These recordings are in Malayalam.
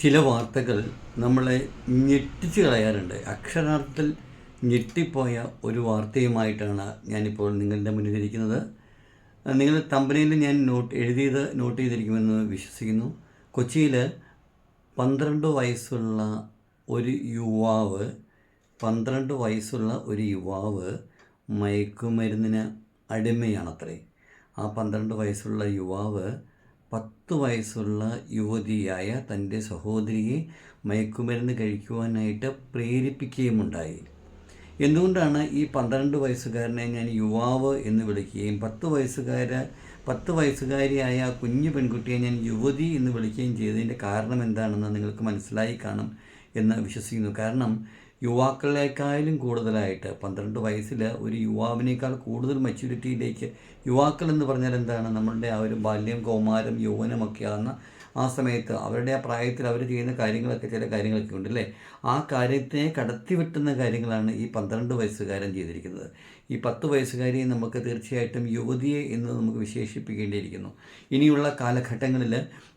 ചില വാർത്തകൾ നമ്മളെ ഞെട്ടിച്ച് കളയാറുണ്ട്. അക്ഷരാർത്ഥത്തിൽ ഞെട്ടിപ്പോയ ഒരു വാർത്തയുമായിട്ടാണ് ഞാനിപ്പോൾ നിങ്ങളുടെ മുന്നിലിരിക്കുന്നത് നിങ്ങൾ തമ്പനയിൽ ഞാൻ നോട്ട് എഴുതിയത് നോട്ട് ചെയ്തിരിക്കുമെന്ന് വിശ്വസിക്കുന്നു. കൊച്ചിയിൽ പന്ത്രണ്ട് വയസ്സുള്ള ഒരു യുവാവ് പന്ത്രണ്ട് വയസ്സുള്ള ഒരു യുവാവ് മയക്കുമരുന്നിന് അടിമയാണത്രേ. ആ പന്ത്രണ്ട് വയസ്സുള്ള യുവാവ് പത്ത് വയസ്സുള്ള യുവതിയായ തന്റെ സഹോദരിയെ മയക്കുമരുന്ന് കഴിക്കുവാനായിട്ട് പ്രേരിപ്പിക്കുകയുമുണ്ടായി. എന്തുകൊണ്ടാണ് ഈ പന്ത്രണ്ട് വയസ്സുകാരനെ ഞാൻ യുവാവ് എന്ന് വിളിക്കുകയും പത്ത് വയസ്സുകാര പത്ത് വയസ്സുകാരിയായ കുഞ്ഞു പെൺകുട്ടിയെ ഞാൻ യുവതി എന്ന് വിളിക്കുകയും ചെയ്തതിന്റെ കാരണം എന്താണെന്ന് നിങ്ങൾക്ക് മനസ്സിലായി കാണും എന്ന് വിശ്വസിക്കുന്നു. കാരണം യുവാക്കളെക്കാളും കൂടുതലായിട്ട് പന്ത്രണ്ട് വയസ്സിൽ ഒരു യുവാവിനേക്കാൾ കൂടുതൽ മെച്യൂരിറ്റിയിലേക്ക് യുവാക്കൾ എന്ന് പറഞ്ഞാൽ എന്താണ്? നമ്മളുടെ ആ ഒരു ബാല്യം കൗമാരം യൗവനമൊക്കെ ആകുന്ന ആ സമയത്ത് അവരുടെ ആ പ്രായത്തിൽ അവർ ചെയ്യുന്ന കാര്യങ്ങളൊക്കെ ചില കാര്യങ്ങളൊക്കെ ഉണ്ട് അല്ലേ? ആ കാര്യത്തെ കടത്തി വെട്ടുന്ന കാര്യങ്ങളാണ് ഈ പന്ത്രണ്ട് വയസ്സുകാരൻ ചെയ്തിരിക്കുന്നത്. ഈ പത്ത് വയസ്സുകാരിയെ നമുക്ക് തീർച്ചയായിട്ടും യുവതിയെ എന്ന് നമുക്ക് വിശേഷിപ്പിക്കേണ്ടിയിരിക്കുന്നു. ഇനിയുള്ള കാലഘട്ടങ്ങളിൽ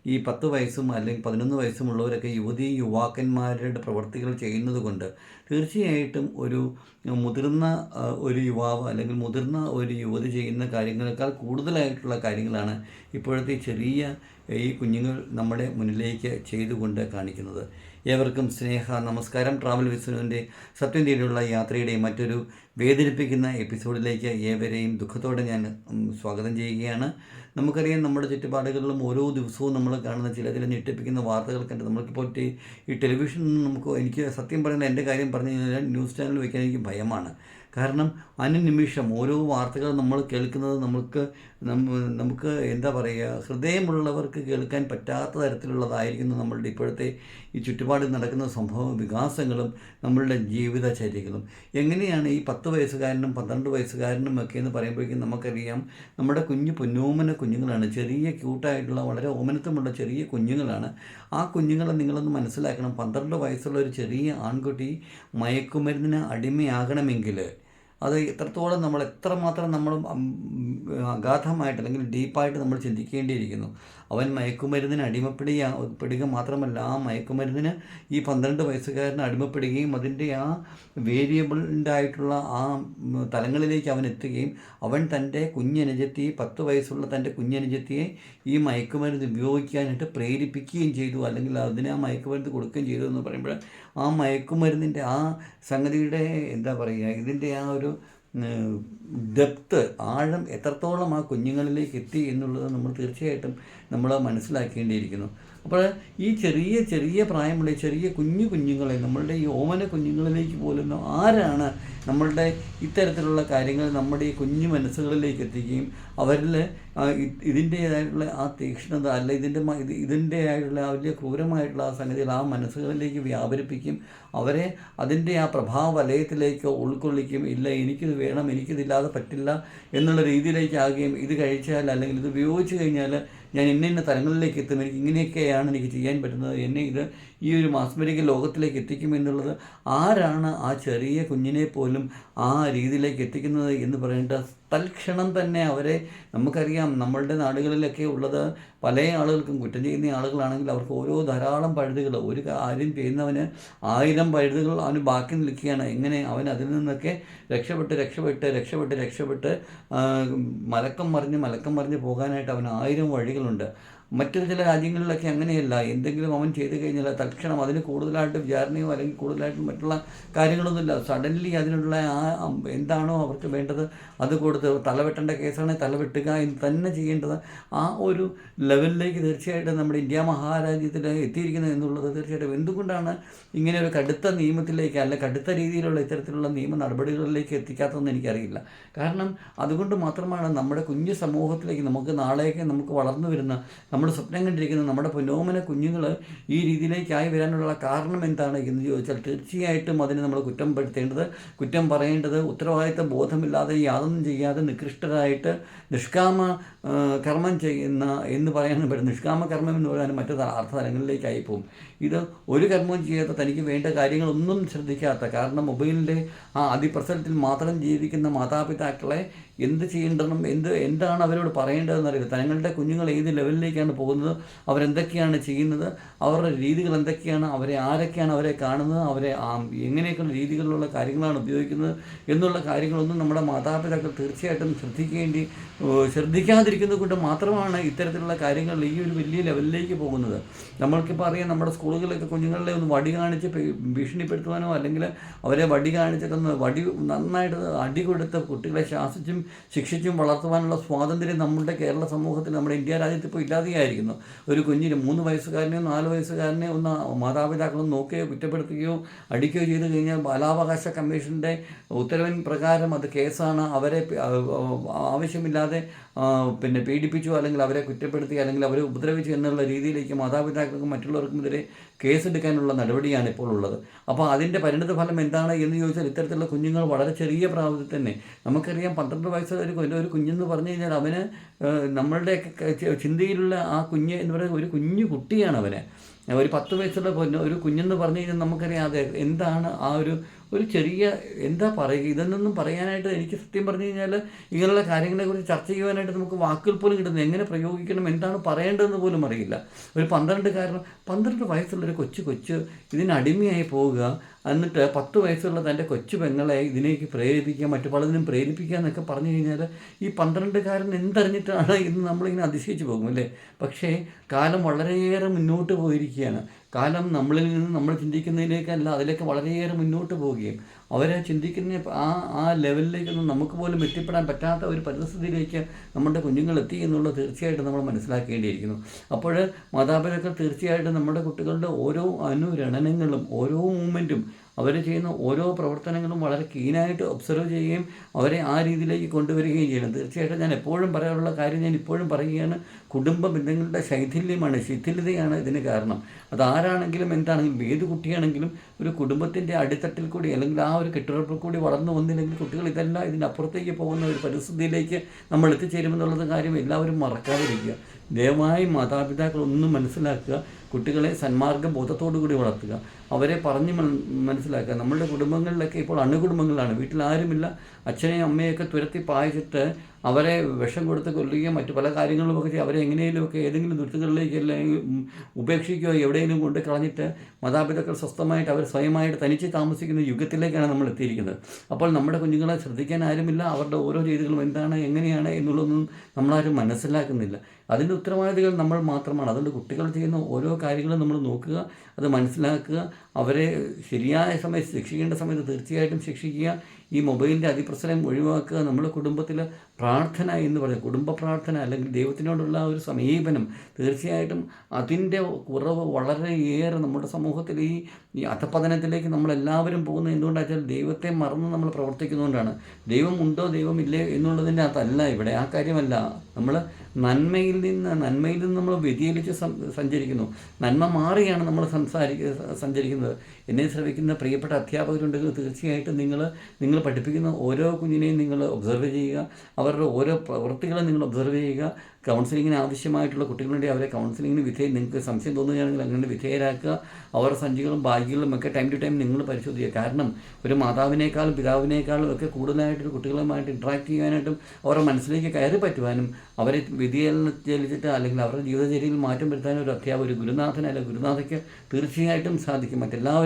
ഈ പത്ത് വയസ്സും അല്ലെങ്കിൽ പതിനൊന്ന് വയസ്സുമുള്ളവരൊക്കെ യുവതി യുവാക്കന്മാരുടെ പ്രവൃത്തികൾ ചെയ്യുന്നത് കൊണ്ട് തീർച്ചയായിട്ടും ഒരു മുതിർന്ന ഒരു യുവാവ് അല്ലെങ്കിൽ മുതിർന്ന ഒരു യുവതി ചെയ്യുന്ന കാര്യങ്ങളെക്കാൾ കൂടുതലായിട്ടുള്ള കാര്യങ്ങളാണ് ഇപ്പോഴത്തെ ചെറിയ ഈ കുഞ്ഞുങ്ങൾ നമ്മുടെ മുന്നിലേക്ക് ചെയ്തുകൊണ്ട് കാണിക്കുന്നത്. ഏവർക്കും സ്നേഹ നമസ്കാരം. ട്രാവൽ വിസ്നുവിന്റെ സത്യം തേടിയുള്ള യാത്രയുടെ മറ്റൊരു വേദനിപ്പിക്കുന്ന എപ്പിസോഡിലേക്ക് ഏവരെയും ദുഃഖത്തോടെ ഞാൻ സ്വാഗതം ചെയ്യുകയാണ്. നമുക്കറിയാം നമ്മുടെ ചുറ്റുപാടുകളിലും ഓരോ ദിവസവും നമ്മൾ കാണുന്ന ചില ചില ഞെട്ടിപ്പിക്കുന്ന വാർത്തകൾ കണ്ട് നമ്മൾക്കിപ്പോൾ ഈ ടെലിവിഷൻ നമുക്ക് എനിക്ക് സത്യം പറയുന്ന എന്റെ കാര്യം പറഞ്ഞു കഴിഞ്ഞാൽ ന്യൂസ് ചാനൽ വയ്ക്കാൻ എനിക്ക് ഭയമാണ്. കാരണം അനുനിമിഷം ഓരോ വാർത്തകൾ നമ്മൾ കേൾക്കുന്നത് നമുക്ക് നമുക്ക് എന്താ പറയുക ഹൃദയമുള്ളവർക്ക് കേൾക്കാൻ പറ്റാത്ത തരത്തിലുള്ളതായിരിക്കുന്നു നമ്മളുടെ ഇപ്പോഴത്തെ ഈ ചുറ്റുപാടിൽ നടക്കുന്ന സംഭവ വികാസങ്ങളും നമ്മളുടെ ജീവിതചര്യകളും. എങ്ങനെയാണ് ഈ പത്ത് വയസ്സുകാരനും പന്ത്രണ്ട് വയസ്സുകാരനും ഒക്കെ എന്ന് പറയുമ്പോഴേക്കും നമുക്കറിയാം നമ്മുടെ കുഞ്ഞു പൊന്നോമന കുഞ്ഞുങ്ങളാണ്. ചെറിയ ക്യൂട്ടായിട്ടുള്ള വളരെ ഓമനത്വമുള്ള ചെറിയ കുഞ്ഞുങ്ങളാണ്. ആ കുഞ്ഞുങ്ങളെ നിങ്ങളൊന്ന് മനസ്സിലാക്കണം. പന്ത്രണ്ട് വയസ്സുള്ള ഒരു ചെറിയ ആൺകുട്ടി മയക്കുമരുന്നിന് അടിമയാകണമെങ്കിൽ അത് എത്രത്തോളം നമ്മൾ എത്രമാത്രം നമ്മൾ അഗാധമായിട്ട് അല്ലെങ്കിൽ ഡീപ്പായിട്ട് നമ്മൾ ചിന്തിക്കേണ്ടിയിരിക്കുന്നു. അവൻ മയക്കുമരുന്നിന് അടിമപ്പെടുക പെടുക മാത്രമല്ല ആ മയക്കുമരുന്നിന് ഈ പന്ത്രണ്ട് വയസ്സുകാരന് അടിമപ്പെടുകയും അതിന്റെ ആ വേരിയബിളിന്റെ ആ തലങ്ങളിലേക്ക് അവൻ എത്തുകയും അവൻ തന്റെ കുഞ്ഞനുജത്തി പത്ത് വയസ്സുള്ള തന്റെ കുഞ്ഞനുജത്തിയെ ഈ മയക്കുമരുന്ന് ഉപയോഗിക്കാനായിട്ട് പ്രേരിപ്പിക്കുകയും ചെയ്തു. അല്ലെങ്കിൽ അതിന് ആ മയക്കുമരുന്ന് കൊടുക്കുകയും ചെയ്തു എന്ന് പറയുമ്പോൾ ആ മയക്കുമരുന്നിന്റെ ആ സംഗതിയുടെ എന്താ പറയുക ഇതിന്റെ ആ ഒരു ഡെപ്ത് ആഴം എത്രത്തോളം ആ കുഞ്ഞുങ്ങളിലേക്ക് എത്തി എന്നുള്ളത് നമ്മൾ തീർച്ചയായിട്ടും നമ്മൾ മനസ്സിലാക്കേണ്ടിയിരിക്കുന്നു. അപ്പോൾ ഈ ചെറിയ ചെറിയ പ്രായമുള്ള ചെറിയ കുഞ്ഞു കുഞ്ഞുങ്ങളെ നമ്മളുടെ ഈ ഓമന കുഞ്ഞുങ്ങളിലേക്ക് പോലും ആരാണ് നമ്മളുടെ ഇത്തരത്തിലുള്ള കാര്യങ്ങൾ നമ്മുടെ ഈ കുഞ്ഞു മനസ്സുകളിലേക്ക് എത്തിക്കുകയും അവരിൽ ഇതിന്റേതായിട്ടുള്ള ആ തീക്ഷ്ണത അല്ല ഇതിന്റെ ഇതിന്റെതായിട്ടുള്ള ഇത് ഇതിന്റെ ആ വലിയ ക്രൂരമായിട്ടുള്ള ആ സംഗതികൾ ആ മനസ്സുകളിലേക്ക് വ്യാപരിപ്പിക്കും അവരെ അതിന്റെ ആ പ്രഭാവ വലയത്തിലേക്ക് ഉൾക്കൊള്ളിക്കും ഇല്ല എനിക്കിത് വേണം എനിക്കിതില്ലാതെ പറ്റില്ല എന്നുള്ള രീതിയിലേക്ക് രീതിയിലേക്കാകുകയും ഇത് കഴിച്ചാൽ അല്ലെങ്കിൽ ഇത് ഉപയോഗിച്ച് കഴിഞ്ഞാൽ ഞാൻ ഇന്ന ഇന്ന തലങ്ങളിലേക്ക് എത്തും എനിക്ക് ഇങ്ങനെയൊക്കെയാണ് എനിക്ക് ചെയ്യാൻ പറ്റുന്നത് എന്നെ ഇത് ഈ ഒരു മാസ്മരിക ലോകത്തിലേക്ക് എത്തിക്കും എന്നുള്ളത് ആരാണ് ആ ചെറിയ കുഞ്ഞിനെ പോലും ആ രീതിയിലേക്ക് എത്തിക്കുന്നത് എന്ന് പറയേണ്ട തൽക്ഷണം തന്നെ അവരെ നമുക്കറിയാം. നമ്മളുടെ നാടുകളിലൊക്കെ ഉള്ളത് പല ആളുകൾക്കും കുറ്റം ചെയ്യുന്ന ആളുകളാണെങ്കിൽ അവർക്ക് ഓരോ ധാരാളം പഴുതുകൾ ഒരു കാര്യം ചെയ്യുന്നവന് ആയിരം പഴുതുകൾ അവന് ബാക്കി നിൽക്കുകയാണ്. എങ്ങനെ? അവൻ അതിൽ നിന്നൊക്കെ രക്ഷപ്പെട്ട് രക്ഷപ്പെട്ട് രക്ഷപ്പെട്ട് രക്ഷപ്പെട്ട് മലക്കം മറിഞ്ഞ് മലക്കം മറിഞ്ഞ് പോകാനായിട്ട് അവന് ആയിരം വഴികളുണ്ട്. മറ്റൊരു ചില രാജ്യങ്ങളിലൊക്കെ അങ്ങനെയല്ല. എന്തെങ്കിലും അവൻ ചെയ്തു കഴിഞ്ഞാൽ തൽക്ഷണം അതിന് കൂടുതലായിട്ട് വിചാരണയോ അല്ലെങ്കിൽ കൂടുതലായിട്ട് മറ്റുള്ള കാര്യങ്ങളൊന്നുമില്ല. സഡൻലി അതിനുള്ള ആ എന്താണോ അവർക്ക് വേണ്ടത് അത് കൊടുത്ത് തലവെട്ടേണ്ട കേസാണെങ്കിൽ തലവെട്ടുക എന്ന് തന്നെ ചെയ്യേണ്ടത് ആ ഒരു ലെവലിലേക്ക് തീർച്ചയായിട്ടും നമ്മുടെ ഇന്ത്യ മഹാരാജ്യത്തിൽ എത്തിയിരിക്കുന്നത് എന്നുള്ളത് തീർച്ചയായിട്ടും. എന്തുകൊണ്ടാണ് ഇങ്ങനെ ഒരു കടുത്ത നിയമത്തിലേക്ക് അല്ല കടുത്ത രീതിയിലുള്ള ഇത്തരത്തിലുള്ള നിയമ നടപടികളിലേക്ക് എത്തിക്കാത്തതെന്ന് എനിക്കറിയില്ല. കാരണം അതുകൊണ്ട് മാത്രമാണ് നമ്മുടെ കുഞ്ഞു സമൂഹത്തിലേക്ക് നമുക്ക് നാളെയൊക്കെ നമുക്ക് വളർന്നു വരുന്ന നമ്മൾ സ്വപ്നം കണ്ടിരിക്കുന്ന നമ്മുടെ പൊന്നോമന കുഞ്ഞുങ്ങൾ ഈ രീതിയിലേക്കായി വരാനുള്ള കാരണം എന്താണ് എന്ന് ചോദിച്ചാൽ തീർച്ചയായിട്ടും അതിനെ നമ്മൾ കുറ്റം പെടുത്തേണ്ടത് കുറ്റം പറയേണ്ടത് ഉത്തരവാദിത്ത ബോധമില്ലാതെ യാതൊന്നും ചെയ്യാതെ നികൃഷ്ടരായിട്ട് നിഷ്കാമ കർമ്മം ചെയ്യുന്ന എന്ന് പറയാനും പറ്റും. നിഷ്കാമ കർമ്മം എന്ന് പറയാനും മറ്റു അർത്ഥതലങ്ങളിലേക്കായി അർത്ഥ തലങ്ങളിലേക്കായി പോകും. ഇത് ഒരു കർമ്മവും ചെയ്യാത്ത തനിക്ക് വേണ്ട കാര്യങ്ങളൊന്നും ശ്രദ്ധിക്കാത്ത കാരണം മൊബൈലിന്റെ ആ അതിപ്രസരത്തിൽ മാത്രം ജീവിക്കുന്ന മാതാപിതാക്കളെ എന്ത് ചെയ്യേണ്ടതും എന്ത് എന്താണ് അവരോട് പറയേണ്ടതെന്ന് അറിയില്ല. തങ്ങളുടെ കുഞ്ഞുങ്ങൾ ഏത് ലെവലിലേക്കാണ് പോകുന്നത് അവരെന്തൊക്കെയാണ് ചെയ്യുന്നത് അവരുടെ രീതികൾ എന്തൊക്കെയാണ് അവരെ ആരൊക്കെയാണ് അവരെ കാണുന്നത് അവരെ എങ്ങനെയൊക്കെയുള്ള രീതികളിലുള്ള കാര്യങ്ങളാണ് ഉപയോഗിക്കുന്നത് എന്നുള്ള കാര്യങ്ങളൊന്നും നമ്മുടെ മാതാപിതാക്കൾ തീർച്ചയായിട്ടും ശ്രദ്ധിക്കേണ്ടി ഏഹ് ശ്രദ്ധിക്കാതിരിക്കുന്നത് കൊണ്ട് മാത്രമാണ് ഇത്തരത്തിലുള്ള കാര്യങ്ങൾ ഈ ഒരു വലിയ ലെവലിലേക്ക് പോകുന്നത്. നമ്മൾക്കിപ്പോൾ അറിയാം നമ്മുടെ സ്കൂളുകളിലൊക്കെ കുഞ്ഞുങ്ങളെ ഒന്ന് വടി കാണിച്ച് ഭീഷണിപ്പെടുത്തുവാനോ അല്ലെങ്കിൽ അവരെ വടി കാണിച്ചിട്ടൊന്ന് വടി നന്നായിട്ട് അടി കൊടുത്ത് കുട്ടികളെ ശാസിച്ചും ശിക്ഷിച്ചും വളർത്തുവാനുള്ള സ്വാതന്ത്ര്യം നമ്മുടെ കേരള സമൂഹത്തിൽ നമ്മുടെ ഇന്ത്യ രാജ്യത്ത് ഇപ്പോൾ ഇല്ലാതെയായിരിക്കുന്നു. ഒരു കുഞ്ഞിന് മൂന്ന് വയസ്സുകാരനെയോ നാല് വയസ്സുകാരനെ ഒന്ന് മാതാപിതാക്കളൊന്ന് നോക്കുകയോ കുറ്റപ്പെടുത്തുകയോ അടിക്കുകയോ ചെയ്തു കഴിഞ്ഞാൽ ബാലാവകാശ കമ്മീഷന്റെ ഉത്തരവിൻ പ്രകാരം അത് കേസാണ്. അവരെ ആവശ്യമില്ലാതെ പിന്നെ പീഡിപ്പിച്ചു അല്ലെങ്കിൽ അവരെ കുറ്റപ്പെടുത്തി അല്ലെങ്കിൽ അവരെ ഉപദ്രവിച്ചു എന്നുള്ള രീതിയിലേക്ക് മാതാപിതാക്കൾക്കും മറ്റുള്ളവർക്കുമെതിരെ കേസെടുക്കാനുള്ള നടപടിയാണ് ഇപ്പോൾ ഉള്ളത്. അപ്പോൾ അതിന്റെ പരിണിത ഫലം എന്താണ് എന്ന് ചോദിച്ചാൽ ഇത്തരത്തിലുള്ള കുഞ്ഞുങ്ങൾ വളരെ ചെറിയ പ്രായത്തിൽ തന്നെ നമുക്കറിയാം പന്ത്രണ്ട് വയസ്സുകാർക്ക് ഒരു ഒരു കുഞ്ഞെന്ന് പറഞ്ഞു കഴിഞ്ഞാൽ അവന് നമ്മളുടെ ചിന്തയിലുള്ള ആ കുഞ്ഞ് എന്ന് പറയുന്നത് ഒരു കുഞ്ഞു കുട്ടിയാണ് അവന്. ഒരു പത്ത് വയസ്സുള്ള ഒരു കുഞ്ഞെന്ന് പറഞ്ഞു കഴിഞ്ഞാൽ നമുക്കറിയാം അത് എന്താണ് ആ ഒരു ഒരു ചെറിയ എന്താ പറയുക ഇതെന്നൊന്നും പറയാനായിട്ട് എനിക്ക് സത്യം പറഞ്ഞു കഴിഞ്ഞാൽ ഇങ്ങനെയുള്ള കാര്യങ്ങളെക്കുറിച്ച് ചർച്ച ചെയ്യുവാനായിട്ട് നമുക്ക് വാക്കുകൾ പോലും കിട്ടുന്നത് എങ്ങനെ പ്രയോഗിക്കണം എന്താണ് പറയേണ്ടതെന്ന് പോലും അറിയില്ല. ഒരു പന്ത്രണ്ട് കാരണം പന്ത്രണ്ട് വയസ്സുള്ള ഒരു കൊച്ചു കൊച്ച് ഇതിനടിമയായി പോവുക എന്നിട്ട് പത്ത് വയസ്സുള്ള തന്റെ കൊച്ചു പെങ്ങളെ ഇതിലേക്ക് പ്രേരിപ്പിക്കുക മറ്റു പലതിനും പ്രേരിപ്പിക്കുക എന്നൊക്കെ പറഞ്ഞു കഴിഞ്ഞാൽ ഈ പന്ത്രണ്ടുകാരൻ എന്തറിഞ്ഞിട്ടാണ് ഇന്ന് നമ്മളിങ്ങനെ അതിശയിച്ച് പോകും അല്ലേ? പക്ഷേ കാലം വളരെയേറെ മുന്നോട്ട് പോയിരിക്കുകയാണ്. കാലം നമ്മളിൽ നിന്ന് നമ്മൾ ചിന്തിക്കുന്നതിലേക്കല്ല അതിലേക്ക് വളരെയേറെ മുന്നോട്ട് പോവുകയും അവരെ ചിന്തിക്കുന്ന ആ ആ ലെവലിലേക്കൊന്നും നമുക്ക് പോലും എത്തിപ്പെടാൻ പറ്റാത്ത ഒരു പരിസ്ഥിതിയിലേക്ക് നമ്മുടെ കുഞ്ഞുങ്ങൾ എത്തി എന്നുള്ളത് തീർച്ചയായിട്ടും നമ്മൾ മനസ്സിലാക്കേണ്ടിയിരിക്കുന്നു. അപ്പോൾ മാതാപിതാക്കൾ തീർച്ചയായിട്ടും നമ്മുടെ കുട്ടികളുടെ ഓരോ അനുരണനങ്ങളും ഓരോ മൂമെന്റും അവർ ചെയ്യുന്ന ഓരോ പ്രവർത്തനങ്ങളും വളരെ കീനായിട്ട് ഒബ്സർവ് ചെയ്യുകയും അവരെ ആ രീതിയിലേക്ക് കൊണ്ടുവരികയും ചെയ്യണം തീർച്ചയായിട്ടും ഞാൻ എപ്പോഴും പറയാനുള്ള കാര്യം ഞാൻ ഇപ്പോഴും പറയുകയാണ് കുടുംബ ബന്ധങ്ങളുടെ ശൈഥില്യമാണ് ശിഥിലതയാണ് ഇതിന് കാരണം. അതാരാണെങ്കിലും എന്താണെങ്കിലും ഏത് കുട്ടിയാണെങ്കിലും ഒരു കുടുംബത്തിന്റെ അടിത്തട്ടിൽ കൂടി അല്ലെങ്കിൽ ആ ഒരു കെട്ടുറപ്പിൽ കൂടി വളർന്നു വന്നില്ലെങ്കിൽ കുട്ടികൾ ഇതെല്ലാം ഇതിന്റെ അപ്പുറത്തേക്ക് പോകുന്ന ഒരു പരിസ്ഥിതിയിലേക്ക് നമ്മൾ എത്തിച്ചേരുമെന്നുള്ളത് കാര്യം എല്ലാവരും മറക്കാതിരിക്കുക. ദയവായി മാതാപിതാക്കൾ ഒന്നും മനസ്സിലാക്കുക. കുട്ടികളെ സന്മാർഗ ബോധത്തോടു കൂടി വളർത്തുക. അവരെ പറഞ്ഞ് മനസ്സിലാക്കുക. നമ്മളുടെ കുടുംബങ്ങളിലൊക്കെ ഇപ്പോൾ അണുകുടുംബങ്ങളാണ്. വീട്ടിൽ ആരുമില്ല. അച്ഛനെയും അമ്മയൊക്കെ തുരത്തി പായിച്ചിട്ട് അവരെ വിഷം കൊടുത്ത് കൊല്ലുകയും മറ്റു പല കാര്യങ്ങളുമൊക്കെ ചെയ്യും അവരെ എങ്ങനെയെങ്കിലുമൊക്കെ ഏതെങ്കിലും ദുരിതങ്ങളിലേക്ക് അല്ലെങ്കിൽ ഉപേക്ഷിക്കുകയോ എവിടെയെങ്കിലും കൊണ്ട് കളഞ്ഞിട്ട് മാതാപിതാക്കൾ സ്വസ്ഥമായിട്ട് അവർ സ്വയമായിട്ട് തനിച്ച് താമസിക്കുന്ന യുഗത്തിലേക്കാണ് നമ്മൾ എത്തിയിരിക്കുന്നത്. അപ്പോൾ നമ്മുടെ കുഞ്ഞുങ്ങളെ ശ്രദ്ധിക്കാൻ ആരുമില്ല. അവരുടെ ഓരോ രീതികളും എന്താണ് എങ്ങനെയാണ് എന്നുള്ളതൊന്നും നമ്മളാരും മനസ്സിലാക്കുന്നില്ല. അതിന്റെ ഉത്തരവാദികൾ നമ്മൾ മാത്രമാണ്. അതുകൊണ്ട് കുട്ടികൾ ചെയ്യുന്ന ഓരോ കാര്യങ്ങളും നമ്മൾ നോക്കുക അത് മനസ്സിലാക്കുക അവരെ ശരിയായ സമയത്ത് ശിക്ഷിക്കേണ്ട സമയത്ത് തീർച്ചയായിട്ടും ശിക്ഷിക്കുക. ഈ മൊബൈലിന്റെ അതിപ്രസരം ഒഴിവാക്കുക നമ്മുടെ കുടുംബത്തിൽ പ്രാർത്ഥന എന്ന് പറയുക കുടുംബ പ്രാർത്ഥന അല്ലെങ്കിൽ ദൈവത്തിനോടുള്ള ഒരു സമീപനം തീർച്ചയായിട്ടും അതിന്റെ കുറവ് വളരെയേറെ നമ്മുടെ സമൂഹത്തിൽ ഈ ഈ അധപതനത്തിലേക്ക് നമ്മളെല്ലാവരും പോകുന്നത് എന്തുകൊണ്ടാണ് വെച്ചാൽ ദൈവത്തെ മറന്ന് നമ്മൾ പ്രവർത്തിക്കുന്നതുകൊണ്ടാണ്. ദൈവം ഉണ്ടോ ദൈവമില്ലേ എന്നുള്ളതിന്റെ അതല്ല ഇവിടെ. ആ കാര്യമല്ല. നമ്മൾ നന്മയിൽ നിന്ന് നന്മയിൽ നിന്ന് നമ്മൾ വ്യതിചലിച്ച് സഞ്ചരിക്കുന്നു. നന്മ മാറിയാണ് നമ്മൾ സംസാരിക്കുക സഞ്ചരിക്കുന്നത്. എന്നെ ശ്രമിക്കുന്ന പ്രിയപ്പെട്ട അധ്യാപകരുണ്ടെങ്കിൽ തീർച്ചയായിട്ടും നിങ്ങൾ നിങ്ങൾ പഠിപ്പിക്കുന്ന ഓരോ കുഞ്ഞിനെയും നിങ്ങൾ ഒബ്സർവ് ചെയ്യുക. അവരുടെ ഓരോ പ്രവൃത്തികളും നിങ്ങൾ ഒബ്സർവ് ചെയ്യുക. കൗൺസിലിങ്ങിന് ആവശ്യമായിട്ടുള്ള കുട്ടികളുടെ അവരെ കൗൺസിലിങ്ങിന് വിധേയം നിങ്ങൾക്ക് സംശയം തോന്നുകയാണെങ്കിൽ അങ്ങനെ വിധേയരാക്കുക. അവരുടെ സഞ്ചികളും ഭാഗ്യങ്ങളും ഒക്കെ ടൈം ടു ടൈം നിങ്ങൾ പരിശോധിക്കുക. കാരണം ഒരു മാതാവിനേക്കാളും പിതാവിനേക്കാളും ഒക്കെ കൂടുതലായിട്ട് കുട്ടികളുമായിട്ട് ഇൻട്രാക്ട് ചെയ്യാനായിട്ടും അവരുടെ മനസ്സിലേക്ക് കയറി പറ്റുവാനും അവരെ വ്യതിചലിച്ചിട്ട് അല്ലെങ്കിൽ അവരുടെ ജീവിതചര്യയിൽ മാറ്റം വരുത്താനും ഒരു അധ്യാപകർ ഗുരുനാഥൻ അല്ലെങ്കിൽ ഗുരുനാഥയ്ക്ക് തീർച്ചയായിട്ടും സാധിക്കും.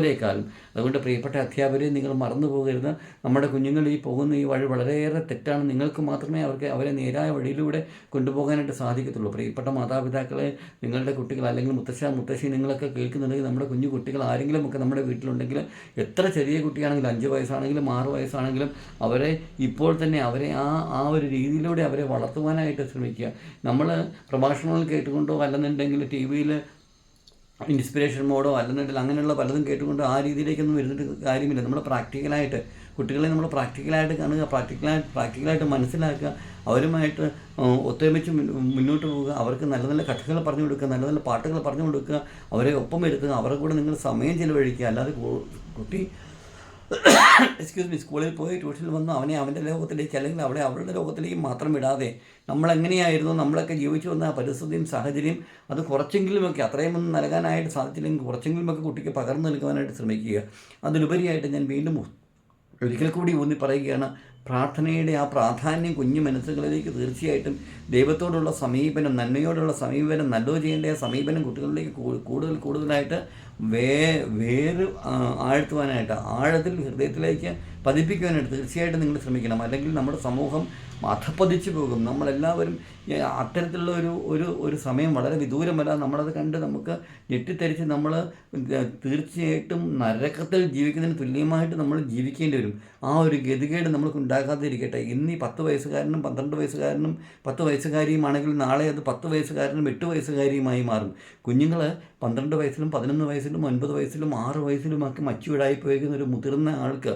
മറ്റെല്ലാവരേക്കാളും അതുകൊണ്ട് പ്രിയപ്പെട്ട അധ്യാപകരെ നിങ്ങൾ മറന്നു പോകരുത്. നമ്മുടെ കുഞ്ഞുങ്ങൾ ഈ പോകുന്ന ഈ വഴി വളരെയേറെ തെറ്റാണ്. നിങ്ങൾക്ക് മാത്രമേ അവർക്ക് അവരെ നേരായ വഴിയിലൂടെ കൊണ്ടുപോകാനായിട്ട് സാധിക്കത്തുള്ളൂ. പ്രിയപ്പെട്ട മാതാപിതാക്കളെ നിങ്ങളുടെ കുട്ടികൾ അല്ലെങ്കിൽ മുത്തശ്ശ മുത്തശ്ശി നിങ്ങളൊക്കെ കേൾക്കുന്നുണ്ടെങ്കിൽ നമ്മുടെ കുഞ്ഞു കുട്ടികൾ ആരെങ്കിലും ഒക്കെ നമ്മുടെ വീട്ടിലുണ്ടെങ്കിൽ എത്ര ചെറിയ കുട്ടിയാണെങ്കിലും അഞ്ച് വയസ്സാണെങ്കിലും ആറ് വയസ്സാണെങ്കിലും അവരെ ഇപ്പോൾ തന്നെ അവരെ ആ ആ ഒരു രീതിയിലൂടെ അവരെ വളർത്തുവാനായിട്ട് ശ്രമിക്കുക. നമ്മൾ പ്രഭാഷണങ്ങൾ കേട്ടുകൊണ്ടോ അല്ലെന്നുണ്ടെങ്കിൽ ടി വിയിൽ ഇൻസ്പിറേഷൻ മോഡോ അല്ലെന്നുണ്ടെങ്കിൽ അങ്ങനെയുള്ള പലതും കേട്ടുകൊണ്ട് ആ രീതിയിലേക്കൊന്നും വരുന്നിട്ട് കാര്യമില്ല. നമ്മൾ പ്രാക്ടിക്കലായിട്ട് കുട്ടികളെ നമ്മൾ പ്രാക്ടിക്കലായിട്ട് കാണുക പ്രാക്ടിക്കലായിട്ട് പ്രാക്ടിക്കലായിട്ട് മനസ്സിലാക്കുക അവരുമായിട്ട് ഒത്തൊരുമിച്ച് മുന്നോട്ട് പോവുക അവർക്ക് നല്ല നല്ല കഥകൾ പറഞ്ഞു കൊടുക്കുക നല്ല നല്ല പാട്ടുകൾ പറഞ്ഞു കൊടുക്കുക അവരെ ഒപ്പം എടുക്കുക അവരുടെ കൂടെ നിങ്ങൾ സമയം ചിലവഴിക്കുക. അല്ലാതെ കുട്ടി എക്സ്ക്യൂസ് മീ സ്കൂളിൽ പോയി ട്യൂഷനിൽ വന്ന്. അവനെ അവന്റെ ലോകത്തിലേക്ക് അല്ലെങ്കിൽ അവളെ അവളുടെ ലോകത്തിലേക്ക് മാത്രം വിടാതെ നമ്മളെങ്ങനെയായിരുന്നു നമ്മളൊക്കെ ജീവിച്ചു വന്ന പരിസ്ഥിതിയും സാഹചര്യം അത് കുറച്ചെങ്കിലുമൊക്കെ അത്രയും ഒന്നും നൽകാനായിട്ട് സാധിച്ചില്ലെങ്കിൽ കുറച്ചെങ്കിലുമൊക്കെ കുട്ടിക്ക് പകർന്നു നൽകുവാനായിട്ട് ശ്രമിക്കുക. അതിലുപരിയായിട്ട് ഞാൻ വീണ്ടും ഒരിക്കൽ കൂടി ഊന്നി പറയുകയാണ് പ്രാർത്ഥനയുടെ ആ പ്രാധാന്യം കുഞ്ഞു മനസ്സുകളിലേക്ക് തീർച്ചയായിട്ടും ദൈവത്തോടുള്ള സമീപനം നന്മയോടുള്ള സമീപനം നല്ലത് ചെയ്യേണ്ട സമീപനം കുട്ടികളിലേക്ക് കൂടുതൽ കൂടുതലായിട്ട് വേ വേര് ആഴ്ത്തുവാനായിട്ട് ആഴത്തിൽ ഹൃദയത്തിലേക്ക് പതിപ്പിക്കുവാനായിട്ട് തീർച്ചയായിട്ടും നിങ്ങൾ ശ്രമിക്കണം. അല്ലെങ്കിൽ നമ്മുടെ സമൂഹം അധപ്പതിച്ചു പോകും. നമ്മളെല്ലാവരും അത്തരത്തിലുള്ള ഒരു ഒരു ഒരു സമയം വളരെ വിദൂരമല്ല. നമ്മളത് കണ്ട് നമുക്ക് ഞെട്ടിത്തരിച്ച് നമ്മൾ തീർച്ചയായിട്ടും നരകത്തിൽ ജീവിക്കുന്നതിന് തുല്യമായിട്ട് നമ്മൾ ജീവിക്കേണ്ടി വരും. ആ ഒരു ഗതികേട് നമ്മൾക്ക് ഉണ്ടാകാതിരിക്കട്ടെ. ഇന്ന് ഈ പത്ത് വയസ്സുകാരനും പന്ത്രണ്ട് വയസ്സുകാരനും പത്ത് വയസ്സുകാരിയുമാണെങ്കിൽ നാളെ അത് പത്ത് വയസ്സുകാരനും എട്ട് വയസ്സുകാരിയുമായി മാറും. കുഞ്ഞുങ്ങൾ പന്ത്രണ്ട് വയസ്സിലും പതിനൊന്ന് വയസ്സിലും ഒൻപത് വയസ്സിലും ആറ് വയസ്സിലുമൊക്കെ മച്ചുവിടായി പോയിരിക്കുന്ന ഒരു മുതിർന്ന ആൾക്ക്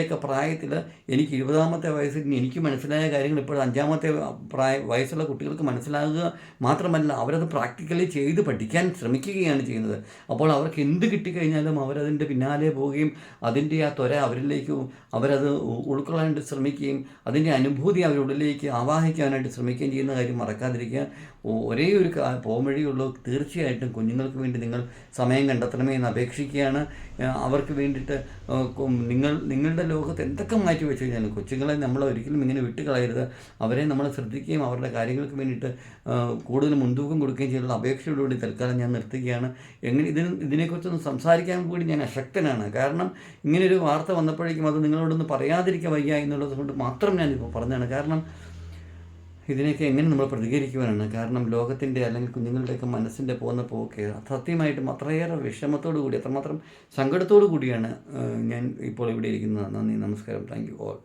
എന്റെയൊക്കെ പ്രായത്തിൽ എനിക്ക് ഇരുപതാമത്തെ വയസ്സിൽ എനിക്ക് മനസ്സിലായ കാര്യങ്ങൾ ഇപ്പോൾ അഞ്ചാമത്തെ പ്രായ വയസ്സുള്ള കുട്ടികൾക്ക് മനസ്സിലാകുക മാത്രമല്ല അവരത് പ്രാക്ടിക്കലി ചെയ്ത് പഠിക്കാൻ ശ്രമിക്കുകയാണ് ചെയ്യുന്നത്. അപ്പോൾ അവർക്ക് എന്ത് കിട്ടിക്കഴിഞ്ഞാലും അവരതിന്റെ പിന്നാലെ പോവുകയും അതിന്റെ ആ ത്വര അവരിലേക്ക് അവരത് ഉൾക്കൊള്ളാനായിട്ട് ശ്രമിക്കുകയും അതിന്റെ അനുഭൂതി അവരുള്ളിലേക്ക് ആവാഹിക്കാനായിട്ട് ശ്രമിക്കുകയും ചെയ്യുന്ന കാര്യം മറക്കാതിരിക്കുക. ഒരേ ഒരു പോംവഴിയുള്ളൂ തീർച്ചയായിട്ടും കുഞ്ഞുങ്ങൾക്ക് വേണ്ടി നിങ്ങൾ സമയം കണ്ടെത്തണമേ എന്ന് അപേക്ഷിക്കുകയാണ്. അവർക്ക് വേണ്ടിയിട്ട് നിങ്ങൾ നിങ്ങളുടെ ലോകത്ത് എന്തൊക്കെ മാറ്റി വെച്ച് കഴിഞ്ഞാലും കൊച്ചുങ്ങളെ നമ്മൾ ഒരിക്കലും ഇങ്ങനെ വിട്ടുകളയരുത്. അവരെ നമ്മൾ ശ്രദ്ധിക്കുകയും അവരുടെ കാര്യങ്ങൾക്ക് വേണ്ടിയിട്ട് കൂടുതൽ മുൻതൂക്കം കൊടുക്കുകയും ചെയ്യുന്ന അപേക്ഷയോടുകൂടി തൽക്കാലം ഞാൻ നിർത്തുകയാണ്. എങ്ങനെ ഇതിന് ഇതിനെക്കുറിച്ചൊന്ന് സംസാരിക്കാൻ കൂടി ഞാൻ അശക്തനാണ്. കാരണം ഇങ്ങനൊരു വാർത്ത വന്നപ്പോഴേക്കും അത് നിങ്ങളോടൊന്ന് പറയാതിരിക്കുക വയ്യ എന്നുള്ളത് കൊണ്ട് മാത്രം ഞാനിപ്പോൾ പറഞ്ഞതാണ്. കാരണം ഇതിനെയൊക്കെ എങ്ങനെ നമ്മൾ പ്രതികരിക്കുവാനാണ്? കാരണം ലോകത്തിന്റെ അല്ലെങ്കിൽ കുഞ്ഞുങ്ങളുടെയൊക്കെ മനസ്സിന്റെ പോകുന്ന പോക്ക് സത്യമായിട്ടും അത്രയേറെ വിഷമത്തോടു കൂടി അത്രമാത്രം സങ്കടത്തോടു കൂടിയാണ് ഞാൻ ഇപ്പോൾ ഇവിടെ ഇരിക്കുന്നത്. നന്ദി നമസ്കാരം. Thank you all.